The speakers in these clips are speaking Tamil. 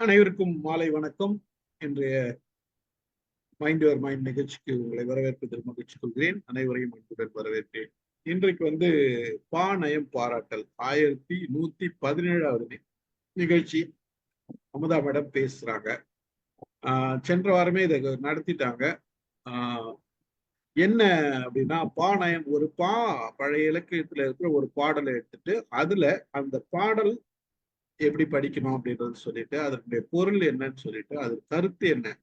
அனைவருக்கும் மாலை வணக்கம். இன்றைய மைண்ட் யுவர் மைண்ட் நிகழ்ச்சிக்கு உங்களை வரவேற்பதில் மகிழ்ச்சி கொள்கிறேன். அனைவரையும் அன்புடன் வரவேற்பேன். இன்றைக்கு வந்து பா நயம் பாராட்டல் ஆயிரத்தி நூத்தி பதினேழாவது நிகழ்ச்சி அமுதா மேடம் பேசுறாங்க. ஆஹ் சென்ற வாரமே இதை நடத்திட்டாங்க. ஆஹ் என்ன அப்படின்னா பாணயம் ஒரு பா பழைய இலக்கியத்துல இருக்கிற ஒரு பாடலை எடுத்துட்டு அதுல அந்த பாடல் எப்படி படிக்கணும் அப்படின்றது சொல்லிட்டு அதனுடைய பொருள் என்னன்னு சொல்லிட்டு அது கருத்து என்ன?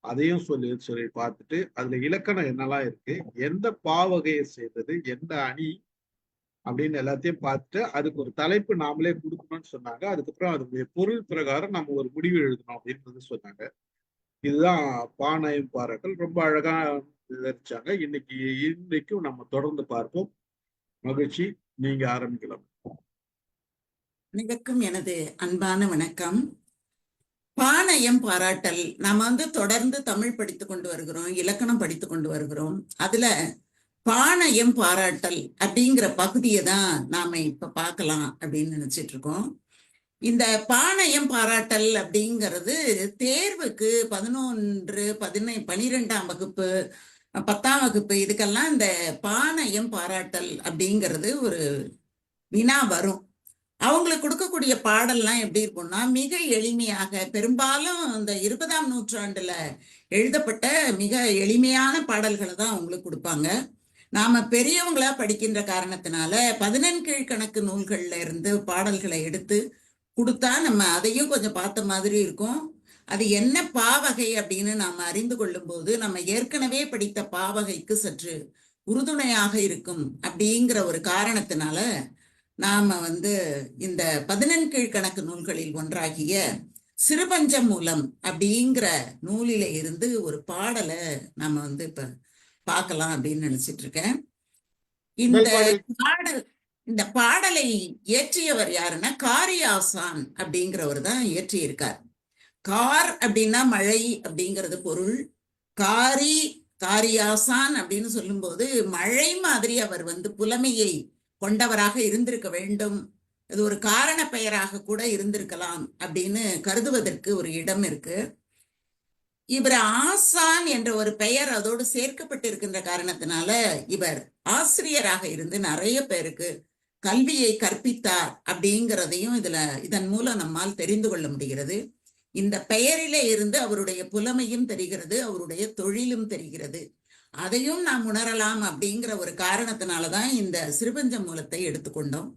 அதையும் சொல்லி சொல்லி பார்த்துட்டு அதுல இலக்கணம் என்னெல்லாம் இருக்கு? எந்த பாவகையை செய்தது? எந்த அணி? அப்படின்னு எல்லாத்தையும் பார்த்துட்டு அதுக்கு ஒரு தலைப்பு நாமளே கொடுக்கணும்னு சொன்னாங்க. அதுக்கப்புறம் அதனுடைய பொருள் பிரகாரம் நம்ம ஒரு முடிவு எழுதணும் அப்படின்றது சொன்னாங்க. இதுதான் பானையும் பாறைகள். ரொம்ப அழகா விவரிச்சாங்க. இன்னைக்கு இன்னைக்கும் நம்ம தொடர்ந்து பார்ப்போம். மகிழ்ச்சி. நீங்க ஆரம்பிக்கலாம். அனைவருக்கும் எனது அன்பான வணக்கம். பாணயம் பாராட்டல். நாம வந்து தொடர்ந்து தமிழ் படித்து கொண்டு வருகிறோம் இலக்கணம் படித்து கொண்டு வருகிறோம். அதுல பாணயம் பாராட்டல் அப்படிங்கிற பகுதியை தான் நாம இப்ப பார்க்கலாம் அப்படின்னு நினைச்சிட்டு இருக்கோம். இந்த பாணயம் பாராட்டல் அப்படிங்கிறது தேர்வுக்கு பதினொன்று பதினை பனிரெண்டாம் வகுப்பு பத்தாம் வகுப்பு இதுக்கெல்லாம் இந்த பாணயம் பாராட்டல் அப்படிங்கிறது ஒரு வினா வரும். அவங்களுக்கு கொடுக்கக்கூடிய பாடல்லாம் எப்படி இருக்கும்னா மிக எளிமையாக பெரும்பாலும் இந்த இருபதாம் நூற்றாண்டுல எழுதப்பட்ட மிக எளிமையான பாடல்களை தான் அவங்களுக்கு கொடுப்பாங்க. நாம பெரியவங்களா படிக்கின்ற காரணத்தினால பதினெண்கீழ் கணக்கு நூல்கள்ல இருந்து பாடல்களை எடுத்து கொடுத்தா நம்ம அதையும் கொஞ்சம் பார்த்த மாதிரி இருக்கும். அது என்ன பாவகை அப்படின்னு நாம அறிந்து கொள்ளும் போது நம்ம ஏற்கனவே படித்த பாவகைக்கு சற்று உறுதுணையாக இருக்கும் அப்படிங்கிற ஒரு காரணத்தினால நாம வந்து இந்த பதினெண்கீழ் கணக்கு நூல்களில் ஒன்றாகிய சிறுபஞ்சம் மூலம் அப்படிங்கிற நூலில இருந்து ஒரு பாடலை நாம வந்து இப்ப பார்க்கலாம் அப்படின்னு நினைச்சிட்டு இருக்கேன். இந்த பாடல் இந்த பாடலை இயற்றியவர் யாருன்னா காரியாசான் அப்படிங்கிறவர் தான் இயற்றியிருக்கார். கார் அப்படின்னா மழை அப்படிங்கிறது பொருள். காரி காரியாசான் அப்படின்னு சொல்லும்போது மழை மாதிரி அவர் வந்து புலமையை கொண்டவராக இருந்திருக்க வேண்டும். அது ஒரு காரண பெயராக கூட இருந்திருக்கலாம் அப்படின்னு கருதுவதற்கு ஒரு இடம் இருக்கு. இவர் ஆசான் என்ற ஒரு பெயர் அதோடு சேர்க்கப்பட்டிருக்கின்ற காரணத்தினால இவர் ஆசிரியராக இருந்து நிறைய பேருக்கு கல்வியை கற்பித்தார் அப்படிங்கிறதையும் இதுல இதன் மூலம் நம்மால் தெரிந்து கொள்ள முடிகிறது. இந்த பெயரிலே இருந்து அவருடைய புலமையும் தெரிகிறது அவருடைய தொழிலும் தெரிகிறது. அதையும் நாம் உணரலாம் அப்படிங்கிற ஒரு காரணத்தினால தான் இந்த சிறுபஞ்ச மூலத்தை எடுத்துக்கொண்டோம்.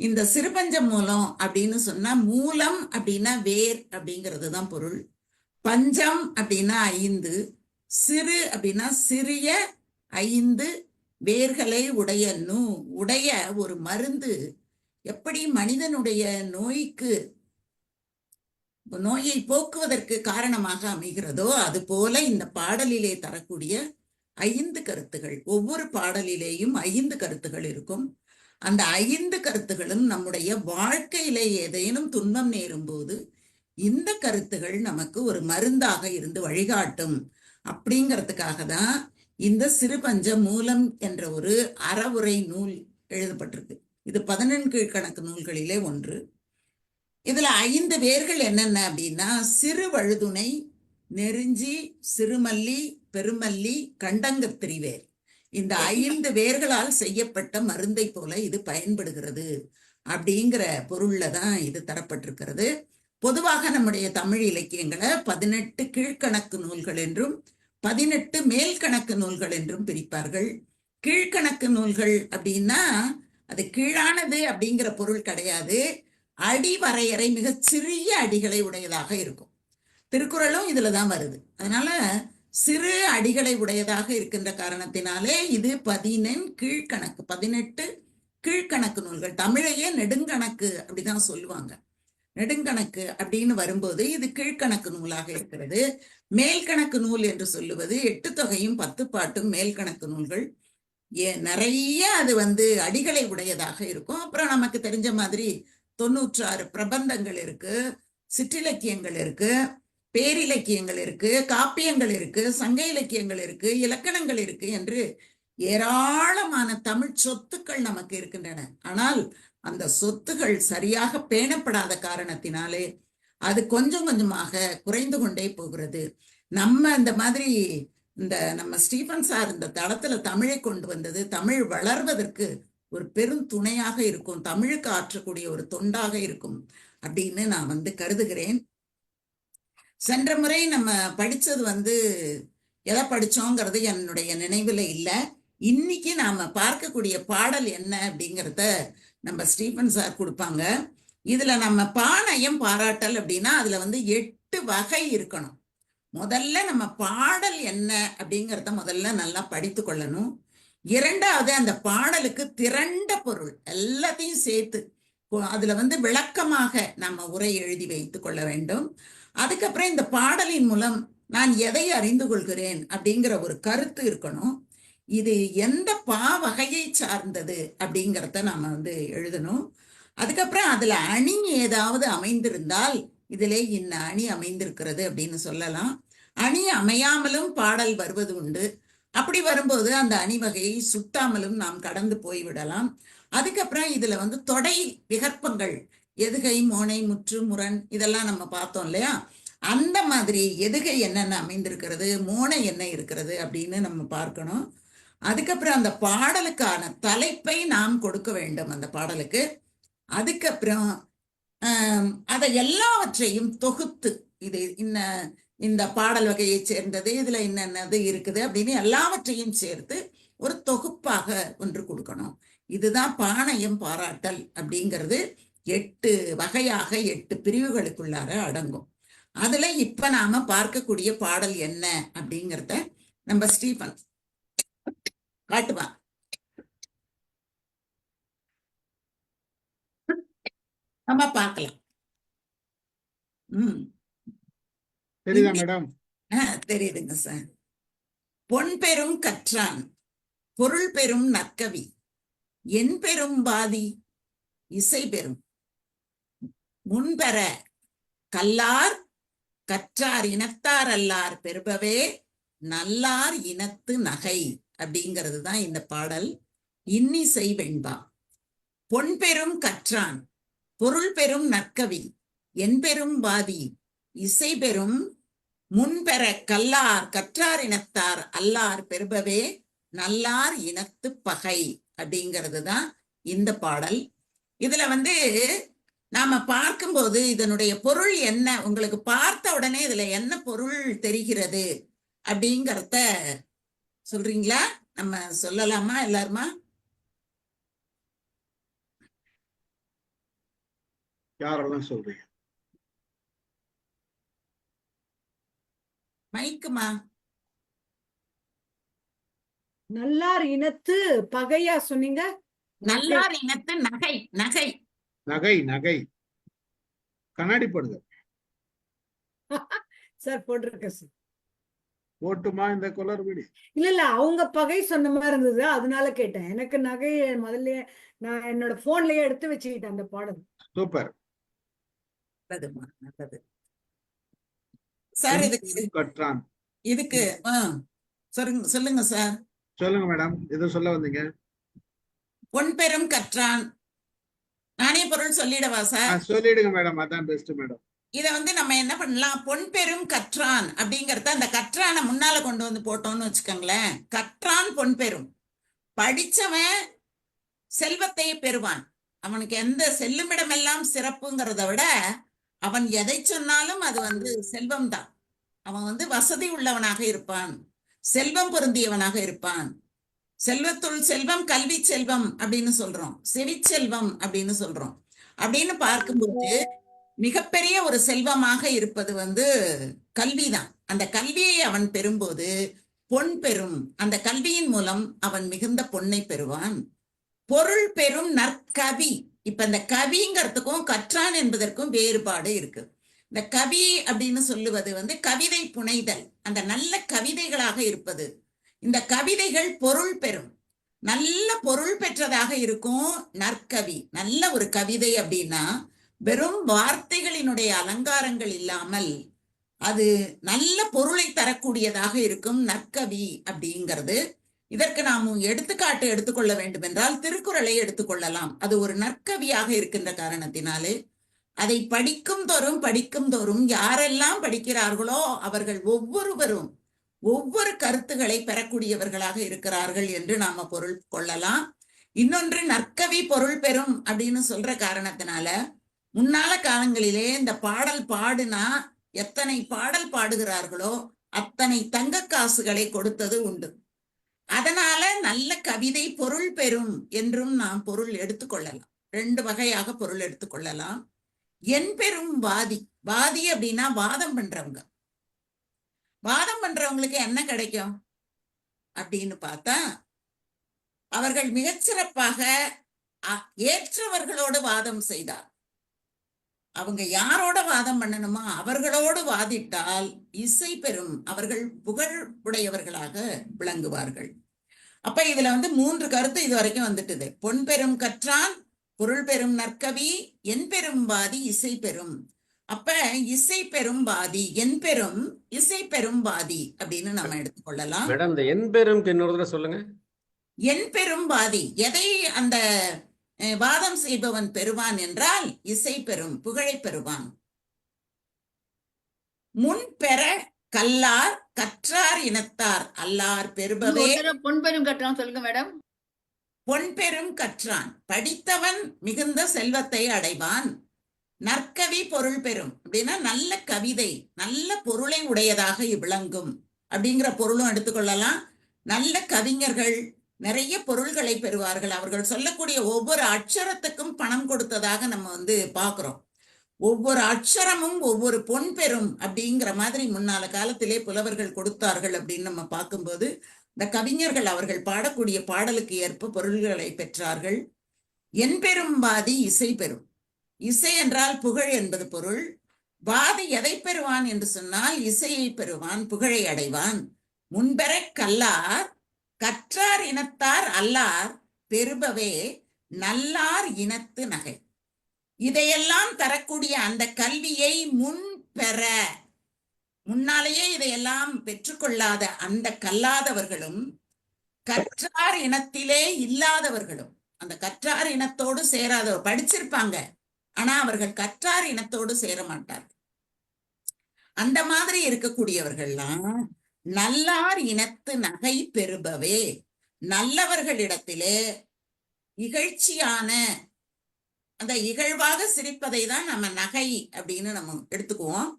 இந்த சிறுபஞ்ச மூலம் அப்படின்னு சொன்னா மூலம் அப்படின்னா வேர் அப்படிங்கிறது தான் பொருள். பஞ்சம் அப்படின்னா ஐந்து சிறு அப்படின்னா சிறிய ஐந்து வேர்களை உடைய நூ உடைய ஒரு மருந்து. எப்படி மனிதனுடைய நோய்க்கு நோயை போக்குவதற்கு காரணமாக அமைகிறதோ அது போல இந்த பாடலிலே தரக்கூடிய ஐந்து கருத்துகள். ஒவ்வொரு பாடலிலேயும் ஐந்து கருத்துகள் இருக்கும். அந்த ஐந்து கருத்துகளும் நம்முடைய வாழ்க்கையில ஏதேனும் துன்பம் நேரும் போது இந்த கருத்துகள் நமக்கு ஒரு மருந்தாக இருந்து வழிகாட்டும். அப்படிங்கிறதுக்காக தான் இந்த சிறுபஞ்ச மூலம் என்ற ஒரு அறவுரை நூல் எழுதப்பட்டிருக்கு. இது பதினெண்கு கணக்கு நூல்களிலே ஒன்று. இதுல ஐந்து வேர்கள் என்னென்ன அப்படின்னா சிறு வழுதுணை நெருஞ்சி சிறுமல்லி பெருமல்லி கண்டங்கத்திரிவேர் இந்த ஐந்து வேர்களால் செய்யப்பட்ட மருந்தை போல இது பயன்படுகிறது அப்படிங்கிற பொருள்ல தான் இது தரப்பட்டிருக்கிறது. பொதுவாக நம்முடைய தமிழ் இலக்கியங்களை பதினெட்டு கீழ்கணக்கு நூல்கள் என்றும் பதினெட்டு மேல் கணக்கு நூல்கள் என்றும் பிரிப்பார்கள். கீழ்கணக்கு நூல்கள் அப்படின்னா அது கீழானது அப்படிங்கிற பொருள் கிடையாது. அடி வரையறை மிக சிறிய அடிகளை உடையதாக இருக்கும். திருக்குறளும் இதுல தான் வருது. அதனால சிறு அடிகளை உடையதாக இருக்கின்ற காரணத்தினாலே இது பதினெண் கீழ்கணக்கு பதினெட்டு கீழ்கணக்கு நூல்கள். தமிழையே நெடுங்கணக்கு அப்படிதான் சொல்லுவாங்க. நெடுங்கணக்கு அப்படின்னு வரும்போது இது கீழ்கணக்கு நூலாக இருக்கிறது. மேல்கணக்கு நூல் என்று சொல்லுவது எட்டு தொகையும் பத்து பாட்டும் மேல்கணக்கு நூல்கள். ஏ நிறைய அது வந்து அடிகளை உடையதாக இருக்கும். அப்புறம் நமக்கு தெரிஞ்ச மாதிரி தொண்ணூற்றாறு பிரபந்தங்கள் இருக்கு சிற்றிலக்கியங்கள் இருக்கு. பேரிலக்கியங்கள் இருக்கு காப்பியங்கள் இருக்கு சங்க இலக்கியங்கள் இருக்கு இலக்கணங்கள் இருக்கு என்று ஏராளமான தமிழ் சொத்துக்கள் நமக்கு இருக்கின்றன. ஆனால் அந்த சொத்துகள் சரியாக பேணப்படாத காரணத்தினாலே அது கொஞ்சம் கொஞ்சமாக குறைந்து கொண்டே போகிறது. நம்ம இந்த மாதிரி இந்த நம்ம ஸ்டீஃபன் சார் இந்த தளத்துல தமிழை கொண்டு வந்தது தமிழ் வளர்வதற்கு ஒரு பெரும் துணையாக இருக்கும் தமிழுக்கு ஆற்றக்கூடிய ஒரு தொண்டாக இருக்கும் அப்படின்னு நான் வந்து கருதுகிறேன். சென்ற முறை நம்ம படிச்சது வந்து எதை படிச்சோங்கிறது என்னுடைய நினைவுல இல்லை. இன்னைக்கு நாம பார்க்கக்கூடிய பாடல் என்ன அப்படிங்கிறத நம்ம ஸ்டீபன் சார் கொடுப்பாங்க. இதுல நம்ம பாணயம் பாராட்டல் அப்படின்னா அதுல வந்து எட்டு வகை இருக்கணும். முதல்ல நம்ம பாடல் என்ன அப்படிங்கிறத முதல்ல நல்லா படித்து கொள்ளணும். இரண்டாவது அந்த பாடலுக்கு திரண்ட பொருள் எல்லாத்தையும் சேர்த்து அதுல வந்து விளக்கமாக நம்ம உரை எழுதி வைத்து கொள்ள வேண்டும். அதுக்கப்புறம் இந்த பாடலின் மூலம் நான் எதை அறிந்து கொள்கிறேன் அப்படிங்கிற ஒரு கருத்து இருக்கணும். இது எந்த பா வகையை சார்ந்தது அப்படிங்கிறத நாம் வந்து எழுதணும். அதுக்கப்புறம் அதில் அணி ஏதாவது அமைந்திருந்தால் இதிலே இன்ன அணி அமைந்திருக்கிறது அப்படின்னு சொல்லலாம். அணி அமையாமலும் பாடல் வருவது உண்டு. அப்படி வரும்போது அந்த அணி வகையை சுட்டாமலும் நாம் கடந்து போய்விடலாம். அதுக்கப்புறம் இதில் வந்து தொடை விகற்பங்கள் எதுகை மோனை முற்று முரண் இதெல்லாம் நம்ம பார்த்தோம் இல்லையா? அந்த மாதிரி எதுகை என்னென்ன அமைந்திருக்கிறது மோனை என்ன இருக்கிறது அப்படின்னு நம்ம பார்க்கணும். அதுக்கப்புறம் அந்த பாடலுக்கான தலைப்பை நாம் கொடுக்க வேண்டும் அந்த பாடலுக்கு. அதுக்கப்புறம் அதை எல்லாவற்றையும் தொகுத்து இது இன்ன இந்த பாடல் வகையை சேர்ந்தது இதுல என்னென்னது இருக்குது அப்படின்னு எல்லாவற்றையும் சேர்த்து ஒரு தொகுப்பாக ஒன்று கொடுக்கணும். இதுதான் பாணயம் பாராட்டல் அப்படிங்கிறது. எட்டு வகையாக எட்டு பிரிவுகளுக்குள்ளார அடங்கும். அதுல இப்ப நாம பார்க்கக்கூடிய பாடல் என்ன அப்படிங்கிறத நம்ம ஸ்டீபன் காட்டுவான் நம்ம பார்க்கலாம். ம். தெரியுதா மேடம்? தெரியுதுங்க சார். பொன் பெரும் கற்றான் பொருள் பெரும் நற்கவி என் பெரும் பாதி இசை பெரும். முன்பெற கல்லார் கற்றார் இனத்தார் அல்லார் பெறுபவே நல்லார் இனத்து நகை அப்படிங்கிறது தான் இந்த பாடல். இன்னிசை வெண்பா பொன் பெரும் கற்றான் பொருள் பெரும் நற்கவி என் பெரும் பாதி இசை பெரும் முன்பெற கல்லார் கற்றார் இனத்தார் அல்லார் பெறுபவே நல்லார் இனத்து பகை அப்படிங்கிறது தான் இந்த பாடல். இதுல வந்து நாம பார்க்கும்போது இதனுடைய பொருள் என்ன? உங்களுக்கு பார்த்த உடனே இதுல என்ன பொருள் தெரிகிறது? அப்படிங்கறத சொல்றீங்களா? நம்ம சொல்லலாமா எல்லாருமா? யாரெல்லாம் சொல்றீங்க? மைக்குமா? நல்லார் இனத்து பகையா சொன்னீங்க. நல்லார் இனத்து நகை நகை. நகை நகை. கண்ணாடி போடுங்க. சார் போட்டிருக்கேன் சார். ஓட்டுமா இந்த குளறுபடி இல்ல இல்ல அவங்க பகை சொன்ன மாதிரி இருந்தது. அதனால கேட்டேன். எனக்கு நகை முதல்ல நான் என்னோட போன்லயே எடுத்து வச்சுக்கிட்டேன் அந்த பாடல். சூப்பர். நல்லதுமா நல்லது. சார் இதுக்கு கற்றான். இதுக்கு சொல்லுங்க சொல்லுங்க சார். சொல்லுங்க மேடம். எது சொல்ல வந்தீங்க? பொன் பெரும் கற்றான். நானே பொருள் சொல்லிடவா சார்? சொல்லிடுங்க மேடம். அதான் பெஸ்ட் மேடம். இத வந்து நம்ம என்ன பண்ணலாம்? பொன் பெரும் கற்றான் அப்படிங்கறத அந்த கற்றானை முன்னால கொண்டு வந்து போட்டோம்னு வச்சுக்கோங்களேன். கற்றான் பொன் பெரும். படிச்சவன் செல்வத்தை பெறுவான். அவனுக்கு எந்த செல்லுமிடமெல்லாம் சிறப்புங்கிறத விட அவன் எதை சொன்னாலும் அது வந்து செல்வம் தான் அவன் வந்து வசதி உள்ளவனாக இருப்பான். செல்வம் பொருந்தியவனாக இருப்பான். செல்வத்துள் செல்வம் கல்வி செல்வம் அப்படின்னு சொல்றோம். செவிச்செல்வம் அப்படின்னு சொல்றோம். அப்படின்னு பார்க்கும்போது மிகப்பெரிய ஒரு செல்வமாக இருப்பது வந்து கல்விதான். அந்த கல்வியை அவன் பெறும்போது பொன் பெறும். அந்த கல்வியின் மூலம் அவன் மிகுந்த பொன்னை பெறுவான். பொருள் பெறும் நற்கவி. இப்ப இந்த கவிங்கிறதுக்கும் கற்றான் என்பதற்கும் வேறுபாடு இருக்கு. இந்த கவி அப்படின்னு சொல்லுவது வந்து கவிதை புனைதல். அந்த நல்ல கவிதைகளாக இருப்பது. இந்த கவிதைகள் பொருள் பெறும். நல்ல பொருள் பெற்றதாக இருக்கும் நற்கவி. நல்ல ஒரு கவிதை அப்படின்னா வெறும் வார்த்தைகளினுடைய அலங்காரங்கள் இல்லாமல் அது நல்ல பொருளை தரக்கூடியதாக இருக்கும் நற்கவி அப்படிங்கிறது. இதற்கு நாம் எடுத்துக்காட்டு எடுத்துக்கொள்ள வேண்டும் என்றால் திருக்குறளை எடுத்துக்கொள்ளலாம். அது ஒரு நற்கவியாக இருக்கின்ற காரணத்தினாலே அதை படிக்கும் தோறும் படிக்கும் தோறும் யாரெல்லாம் படிக்கிறார்களோ அவர்கள் ஒவ்வொருவரும் ஒவ்வொரு கருத்துக்களை பெறக்கூடியவர்களாக இருக்கிறார்கள் என்று நாம பொருள் கொள்ளலாம். இன்னொன்று நற்கவி பொருள் பெறும் அப்படின்னு சொல்ற காரணத்தினால முன்னால காலங்களிலே இந்த பாடல் பாடுனா எத்தனை பாடல் பாடுகிறார்களோ அத்தனை தங்க காசுகளை கொடுத்தது உண்டு. அதனால நல்ல கவிதை பொருள் பெறும் என்றும் நாம் பொருள் எடுத்துக்கொள்ளலாம் ரெண்டு வகையாக பொருள் எடுத்துக்கொள்ளலாம் என் பெரும் வாதி வாதி அப்படின்னா வாதம் பண்றவங்க. வாதம் பண்றவங்களுக்கு என்ன கிடைக்கும்? அப்படின்னு பார்த்தா அவர்கள் மிகச்சிறப்பாக ஏற்றவர்களோடு வாதம் செய்தார். அவங்க யாரோட வாதம் பண்ணணுமோ அவர்களோடு வாதிட்டால் இசை பெறும் அவர்கள் புகழ் உடையவர்களாக விளங்குவார்கள். அப்ப இதுல வந்து மூன்று கருத்து இது வரைக்கும் வந்துட்டுது. பொன் பெரும் கற்றான் பொருள் பெரும் நற்கவி என் பெரும் வாதி இசை பெறும் அப்ப இசை பெரும் வாதி என் பெரும் இசை பெரும் வாதி அப்படின்னு நம்ம எடுத்துக்கொள்ளலாம். மேடம் இந்த என் பெரும்க்கு இன்னொரு தடவை சொல்லுங்க. என் பெரும் வாதி எதை அந்த வாதம் செய்பவன் பெறுவான் என்றால் இசை பெறும் புகழை பெறுவான். முன் பெற கல்லார் கற்றார் இனத்தார் அல்லார் பெறுபவே. ஒரு தடவை பொன் பெரும் கட்டணம் சொல்லுங்க மேடம். பொன் பெரும் கற்றான் படித்தவன் மிகுந்த செல்வத்தை அடைவான். நற்கவி பொருள் பெறும். அப்படின்னா நல்ல கவிதை நல்ல பொருளை உடையதாக விளங்கும். அப்படிங்கிற பொருளும் எடுத்துக்கொள்ளலாம். நல்ல கவிஞர்கள் நிறைய பொருள்களை பெறுவார்கள். அவர்கள் சொல்லக்கூடிய ஒவ்வொரு அட்சரத்துக்கும் பணம் கொடுத்ததாக நம்ம வந்து பார்க்குறோம். ஒவ்வொரு அட்சரமும் ஒவ்வொரு பொன் பெறும் அப்படிங்கிற மாதிரி முன்னால காலத்திலே புலவர்கள் கொடுத்தார்கள் அப்படின்னு நம்ம பார்க்கும்போது இந்த கவிஞர்கள் அவர்கள் பாடக்கூடிய பாடலுக்கு ஏற்ப பொருள்களை பெற்றார்கள். என் பெரும் பாதி இசை பெறும். இசை என்றால் புகழ் என்பது பொருள். வாதி எதை பெறுவான் என்று சொன்னால் இசையை பெறுவான் புகழை அடைவான். முன்பெற கல்லார் கற்றார் இனத்தார் அல்லார் பெறுபவே நல்லார் இனத்து நகை. இதையெல்லாம் தரக்கூடிய அந்த கல்வியை முன் பெற முன்னாலேயே இதையெல்லாம் பெற்றுக்கொள்ளாத அந்த கல்லாதவர்களும் கற்றார் இனத்திலே இல்லாதவர்களும் அந்த கற்றார் இனத்தோடு சேராதவர் படிச்சிருப்பாங்க. ஆனா அவர்கள் கற்றார் இனத்தோடு சேர மாட்டார்கள். அந்த மாதிரி இருக்கக்கூடியவர்கள்லாம் நல்லார் இனத்து நகை பெறுபவே நல்லவர்களிடத்திலே இகழ்ச்சியான அந்த இகழ்வாக சிரிப்பதை தான் நம்ம நகை அப்படின்னு நம்ம எடுத்துக்குவோம்.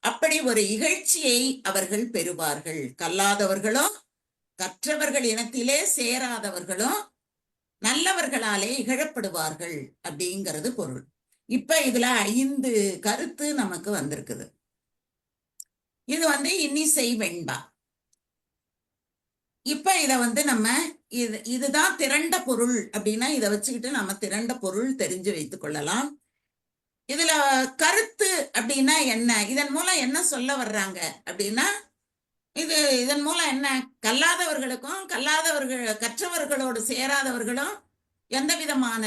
அப்படி ஒரு இகழ்ச்சியை அவர்கள் பெறுவார்கள். கல்லாதவர்களும் கற்றவர்கள் இனத்திலே சேராதவர்களும் நல்லவர்களாலே இகழப்படுவார்கள் அப்படிங்கிறது பொருள். இப்ப இதுல ஐந்து கருத்து நமக்கு வந்திருக்குது. இது வந்து இன்னிசை வெண்பா இப்ப இத வந்து நம்ம இது இதுதான் திரண்ட பொருள் அப்படின்னா இதை வச்சுக்கிட்டு நம்ம திரண்ட பொருள் தெரிஞ்சு வைத்துக் கொள்ளலாம். இதுல கருத்து அப்படின்னா என்ன? இதன் மூலம் என்ன சொல்ல வர்றாங்க அப்படின்னா இது இதன் மூலம் என்ன? கல்லாதவர்களுக்கும் கல்லாதவர்கள் கற்றவர்களோடு சேராதவர்களும் எந்த விதமான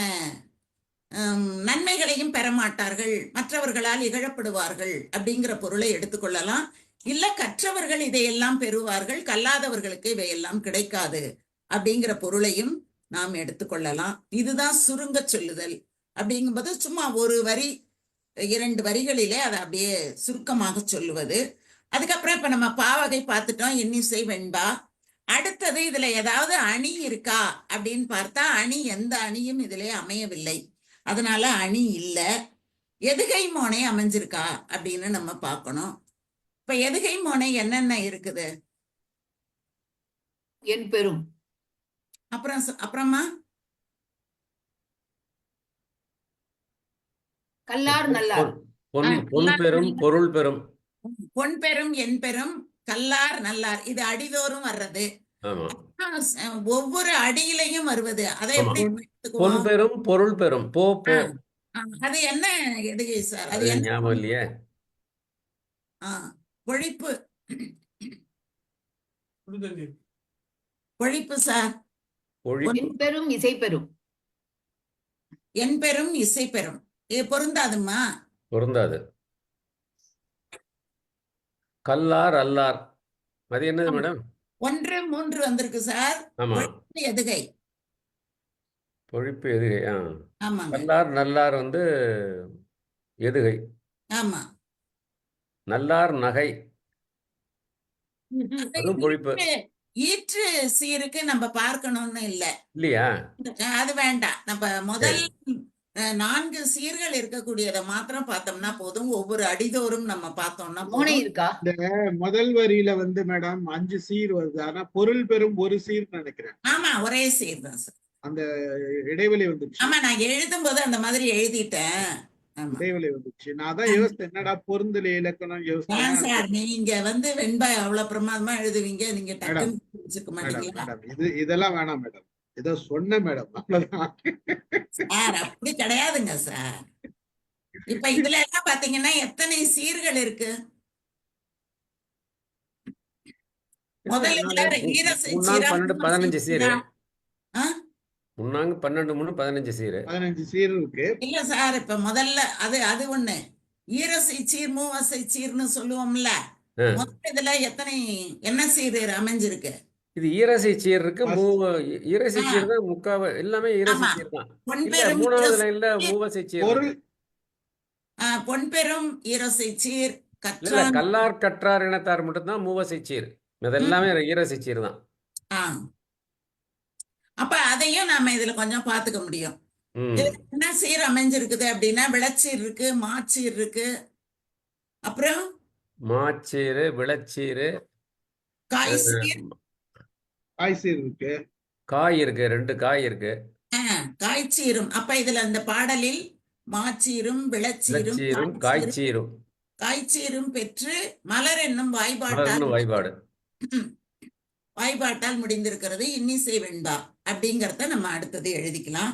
நன்மைகளையும் பெற மாட்டார்கள் மற்றவர்களால் இகழப்படுவார்கள் அப்படிங்கிற பொருளை எடுத்துக்கொள்ளலாம். இல்ல கற்றவர்கள் இதையெல்லாம் பெறுவார்கள் கல்லாதவர்களுக்கு இவையெல்லாம் கிடைக்காது அப்படிங்கிற பொருளையும் நாம் எடுத்துக்கொள்ளலாம். இதுதான் சுருங்க சொல்லுதல். அப்படிங்கும்போது சும்மா ஒரு வரி இரண்டு வரிகளிலே அதை அப்படியே சுருக்கமாக சொல்லுவது. அதுக்கப்புறம் இப்ப நம்ம பாவகை பார்த்துட்டோம் இன்னிசை வெண்பா. அடுத்தது இதுல ஏதாவது அணி இருக்கா அப்படின்னு பார்த்தா அணி எந்த அணியும் இதிலே அமையவில்லை. அதனால அணி இல்ல. எதுகை மோனை அமைஞ்சிருக்கா அப்படின்னு நம்ம பார்க்கணும். இப்ப எதுகை மோனை என்னென்ன இருக்குது? என் பெரும். அப்புறம் அப்புறமா? கல்லார் நல்லார். பொன் பெரும் பொருள் பெரும். பொன் பெரும் என் பெரும் கல்லார் நல்லார். இது அடிதோறும் வர்றது. ஒவ்வொரு அடியிலையும் வருவது. அதை பொன் பெரும் பொருள் பெரும் போ போ. அது என்ன எதுகை சார் அது ஞாபகம் இல்லையே. ஆ, பொழிப்பு பொழிப்பு சார் பெரும் இசை பெரும் என் பெரும் இசை பெறும். பொருந்தாதுமா பொருந்தாது. கல்லார் அல்லார். அது என்னது. மேடம் ஒன்று மூன்று வந்திருக்கு சார். ஆமா. எதுகை. பொழிப்பு எதுகை ஆ. ஆமாங்க. கல்லார் நல்லார் வந்து எதுகை. ஆமா. நல்லார் நகை. அதுவும் பொழிப்பு. ஈற்று- சீருக்கு நம்ம பார்க்கணும்னு இல்ல. இல்லையா? அது வேண்டாம். நம்ம முதல் நான்கு சீர்கள் இருக்கக்கூடியதை மாத்திரம் பார்த்தோம்னா போதும். ஒவ்வொரு அடிதோறும் நம்ம பார்த்தோம்னா மோனை போதும் இருக்கா முதல் வரியில வந்து மேடம் அஞ்சு சீர் வருது. ஆனா பொருள் பெறும் ஒரு சீர் நினைக்கிறேன். ஆமா ஒரே சீர் தான் சார். அந்த இடைவெளி வந்துச்சு. ஆமா நான் எழுதும் போது அந்த மாதிரி எழுதிட்டேன். இடைவெளி வந்துச்சு. நான் அதான் யோசித்தேன். என்னடா பொருந்தல இலக்கணம் யோசித்தேன் சார் நீங்க வந்து வெண்பா அவ்வளவு பிரமாதமா எழுதுவீங்க? நீங்க டக்குன்னு இது இதெல்லாம் வேணாம் மேடம். ஏதோ சொன்னேன் மேடம் அவ்வளவுதான். சார் அப்படி கிடையாதுங்க சார். இப்ப இதுல எல்லாம் பாத்தீங்கன்னா எத்தனை சீர்கள் இருக்கு? பதினஞ்சு சீரு? முன்னாங்க பன்னெண்டு மூணு பதினஞ்சு சீரு. பதினஞ்சு சீர் இருக்கு. இல்ல சார் இப்ப முதல்ல அது அது ஒண்ணு. ஈரசை சீர் மூவசை சீர்னு சொல்லுவோம்ல. முதல்ல இதுல எத்தனை என்ன சீர் அமைஞ்சிருக்கு? இது ஈரசை சீர் இருக்கு மூ ஈரசை. சீர் தான் முக்காவ எல்லாமே ஈரசை. சீர் தான். இல்ல பொன்பெரும் மூணாவது லைன்ல மூவசை சீர் பொருள். பொன்பெரும் ஈரசை சீர் இல்ல கல்லார் கற்றார் இனத்தார் மட்டும்தான் மூவசை சீர். இது எல்லாமே ஈரசை சீர் தான். அப்ப அதையும் நாம இதுல கொஞ்சம் பாத்துக்க முடியும். என்ன சீர் அமைஞ்சிருக்குது அப்படின்னா விளச்சீர் இருக்கு மாச்சீர் இருக்கு. அப்புறம்? மாச்சீரு விளச்சீரு. காய் சீர் காய் சீர் இருக்கு. காய் இருக்கு ரெண்டு காய் இருக்கு. காய்ச்சீரும் அப்ப இதுல அந்த பாடலில் மாச்சீரும் விளச்சீரும் காய்ச்சீரும் காய்ச்சீரும் பெற்று மலர் என்னும் வாய்பாட்டால் வாய்பாடு. வாய்பாட்டால் முடிந்திருக்கிறது இன்னிசை வெண்பா அப்படிங்கறத நம்ம அடுத்தது எழுதிக்கலாம்.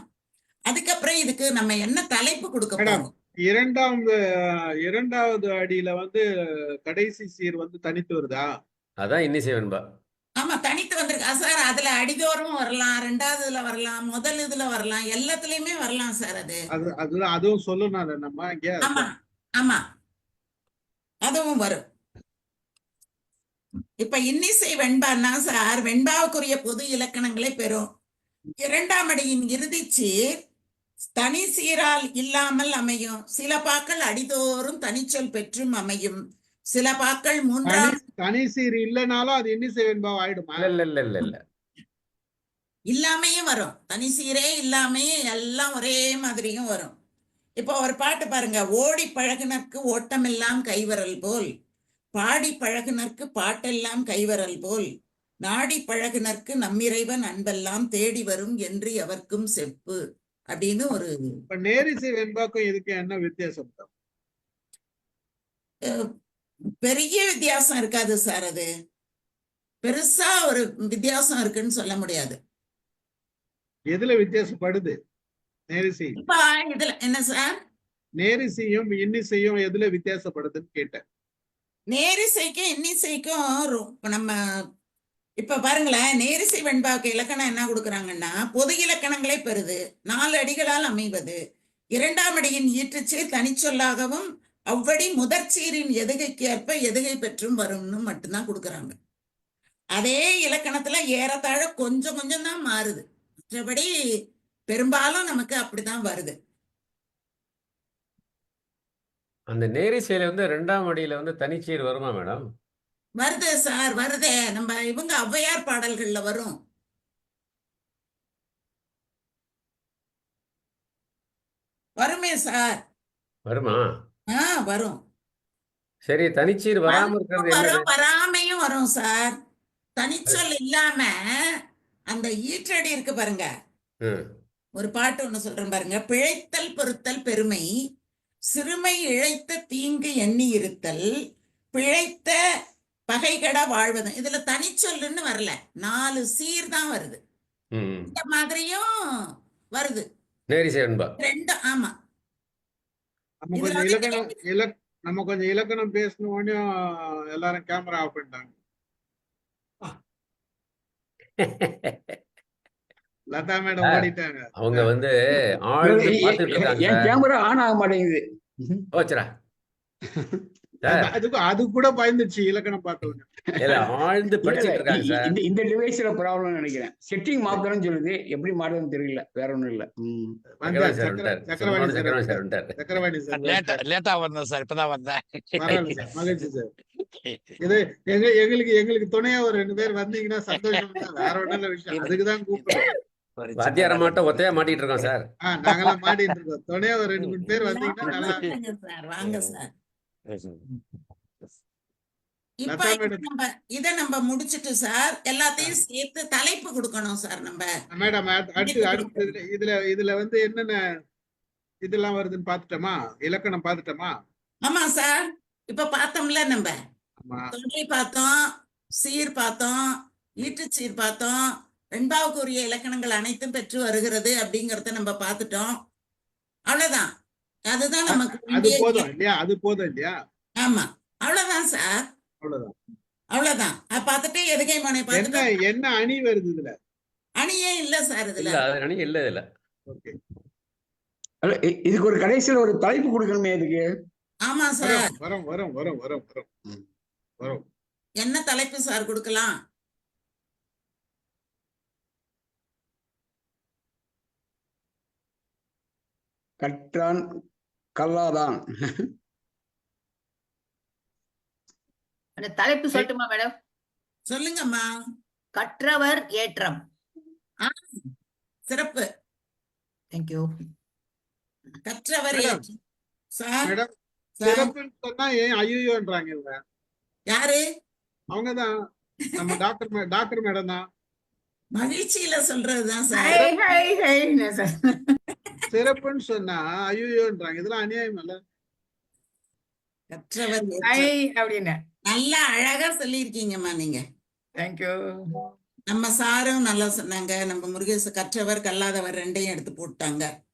அதுக்கப்புறம் இதுக்கு நம்ம என்ன தலைப்பு கொடுக்க போறோம்? இரண்டாம் அஹ், இரண்டாவது அடியில வந்து கடைசி சீர் வந்து தனித்து வருதா? அதான் இன்னிசை வெண்பா ஆமா தனித்து வந்திருக்கு. சார் அதுல அடிதோறும் வரலாம் ரெண்டாவது இதுல வரலாம் முதல் இதுல வரலாம் எல்லாத்துலயுமே வரலாம் சார் அது. அது அது அதுவும் சொல்லணும் நம்ம ஆமா ஆமா. அதுவும் வரும். இப்ப இன்னிசை வெண்பான்னா சார் வெண்பாவுக்குரிய பொது இலக்கணங்களை பெறும். இரண்டாம் அடியின் இறுதிச் சீர் தனி சீரால் இல்லாமல் அமையும். சில பாக்கள் அடிதோறும் தனிச்சொல் பெற்றும் அமையும். சில பாக்கள் மூன்றாம் தனி சீர் இல்லைனாலும் அது வெண்பாவா ஆயிடுமா? இல்ல இல்ல இல்ல இல்ல இல்ல. இல்லாமையும் வரும். தனி சீரே இல்லாமையே எல்லாம் ஒரே மாதிரியும் வரும். இப்போ ஒரு பாட்டு பாருங்க. ஓடி பழகுனர்க்கு ஓட்டமெல்லாம் கைவரல் போல். பாடி பழகுனர்க்கு பாட்டெல்லாம் கைவரல் போல். நாடி பழகுனர்க்கு நம்மிறைவன் அன்பெல்லாம் தேடி வரும் என்று எவர்க்கும் செப்பு. அப்படின்னு ஒரு இப்ப நேரிசை வெண்பாக்கும் இதுக்கு என்ன வித்தியாசம்? பெரிய வித்தியாசம் இருக்காது சார் அது. பெருசா ஒரு வித்தியாசம் இருக்குன்னு சொல்ல முடியாது. எதுல வித்தியாசப்படுது? நேரிசை. இதுல என்ன சார்? நேரிசையும் இன்னிசையும் எதுல வித்தியாசப்படுதுன்னு கேட்டேன். நேரிசைக்கும் இன்னிசைக்கும் நம்ம இப்ப பாருங்களேன் நேரிசை வெண்பாவுக்கு இலக்கணம் என்ன கொடுக்குறாங்கன்னா பொது இலக்கணங்களே பெறுது. நாலு அடிகளால் அமைவது. இரண்டாம் அடியின் ஈற்றுச்சீர் தனிச்சொல்லாகவும் அவ்வடி முதற்சீரின் எதுகைக்கு ஏற்ப எதுகை பெற்றும் வரும்னு மட்டும்தான் கொடுக்குறாங்க. அதே இலக்கணத்துல ஏறத்தாழ கொஞ்சம் கொஞ்சம் தான் மாறுது. மற்றபடி பெரும்பாலும் நமக்கு அப்படிதான் வருது. அந்த நேரிசையில வந்து ரெண்டாம் அடியில வந்து தனிச்சீர் வருமா மேடம்? வருது சார் வருதே. நம்ம இவங்க ஔவையார் பாடல்கள்ல வரும். வருமே சார். வருமா? ஆ வரும். சரி தனிச்சீர் வராம. வரும் வராமையும் வரும் சார். தனிச்சொல் இல்லாம அந்த ஈற்றடி இருக்கு பாருங்க. ஒரு பாட்டு ஒண்ணு சொல்றேன் பாருங்க. பிழைத்தல் பொறுத்தல் பெருமை சிறுமை இழைத்த தீங்கு எண்ணி இருத்தல் பிழைத்த பகைகட வாழ்வது இதுல தனிச்சொல்லுன்னு வரல. நாலு சீர் தான் வருது. இந்த மாதிரியும் வருது. ரெண்டும் ஆமா. நம்ம கொஞ்சம் இலக்கணம் இலக் நம்ம கொஞ்சம் இலக்கணம் பேசணும் உடனே எல்லாரும் கேமரா ஆஃப் பண்ணிட்டாங்க. லதா மேடம் ஓடிட்டாங்க. அவங்க வந்து ஆழ்ந்து பார்த்துட்டு என் இருக்காங்க. கேமரா ஆன் ஆக மாட்டேங்குது. போச்சுடா சார். அது- அதுக்கு அது கூட பயந்துச்சு இலக்கணம் இல்ல ஆழ்ந்து படிச்சுட்டு இந்த இந்த டிவைஸ்ல ப்ராப்ளம் நினைக்கிறேன். செட்டிங் மாத்தணும்னு சொல்லுது. எப்படி மாறுதுன்னு தெரியல. வேற ஒண்ணும் இல்ல. சக்கரவாணி சார் லேட்டா வந்தேன் சார். இப்பதான் வந்தேன். மகிழ்ச்சி சார். இது எங்க எங்களுக்கு எங்களுக்கு துணையா ஒரு ரெண்டு பேர் வந்தீங்கன்னா சந்தோஷம் தான் வேற ஒண்ணும் இல்ல விஷயம். அதுக்குதான் கூப்பிடுறோம் வாத்தியார மாட்ட ஒத்தையா மாட்டிட்டு இருக்கோம் சார். ஆஹ் நாங்கெல்லாம் மாட்டிட்டு இருக்கோம். துணையா ஒரு ரெண்டு மூணு பேர் வந்தீங்கன்னா நல்லா சார் சார் இப்ப. நம்ம இத நம்ம முடிச்சிட்டு சார் எல்லாத்தையும் சேர்த்து தலைப்பு கொடுக்கணும் சார் நம்ம. மேடம் அடுத்து அடுத்து இதுல இதுல வந்து என்னென்ன இதெல்லாம் வருதுன்னு பாத்துட்டோமா இலக்கணம் பாத்துட்டோமா ஆமா சார் இப்ப பார்த்தோம்ல நம்ம. ஆமா. தொடரை பார்த்தோம் சீர் பார்த்தோம் ஈட்டுச்சீர் பார்த்தோம் வெண்பாவுக்குரிய இலக்கணங்கள் அனைத்தும் பெற்று வருகிறது அப்படிங்கறத நம்ம பார்த்துட்டோம். அவ்வளவுதான். அதுதான் நமக்கு அது போதும் இல்லையா? அது போதும் இல்லையா? ஆமா. அவ்வளவுதான் சார். அவ்வளவுதான். அவ்வளவுதான். பார்த்துட்டு எதுகை மனை என்ன பார்த்துட்டு என்ன அணி வருது இதுல? அணியே இல்ல சார் இதுல. இல்ல அது நினைக்க இல்ல இதுல. இதுக்கு ஒரு கடைசியில ஒரு தலைப்பு கொடுக்கணுமே இதுக்கு. ஆமா சார். வரும் வரும் வரும் வரும் வரும். வரும். என்ன தலைப்பு சார் கொடுக்கலாம்? கற்றான் கல்லாதான். தலைப்பு சொல்லட்டுமா மேடம் சொல்லுங்கம்மா. கற்றவர் ஏற்றம். சிறப்பு. தேங்க்யூ கற்றவர் மேடம். ஏற்று. சார் சிறப்புன்னு சொன்னா ஏன் ஐயோன்றாங்க இவங்க? யாரு? அவங்கதான். நம்ம டாக்டர் டாக்டர் மேடம் தான். மகிழ்ச்சியில சொல்றதுதான் sir. Hi hi hi sir? சிறப்புன்னு சொன்னா ஐயோன்றாங்க இதெல்லாம் அநியாயம் இல்ல கற்றவர். அப்படின்னு. நல்லா அழகா சொல்லியிருக்கீங்கம்மா நீங்க. தேங்க்யூ நம்ம சாரும் நல்லா சொன்னாங்க. நம்ம முருகேச கற்றவர் கல்லாதவர் ரெண்டையும் எடுத்து போட்டாங்க.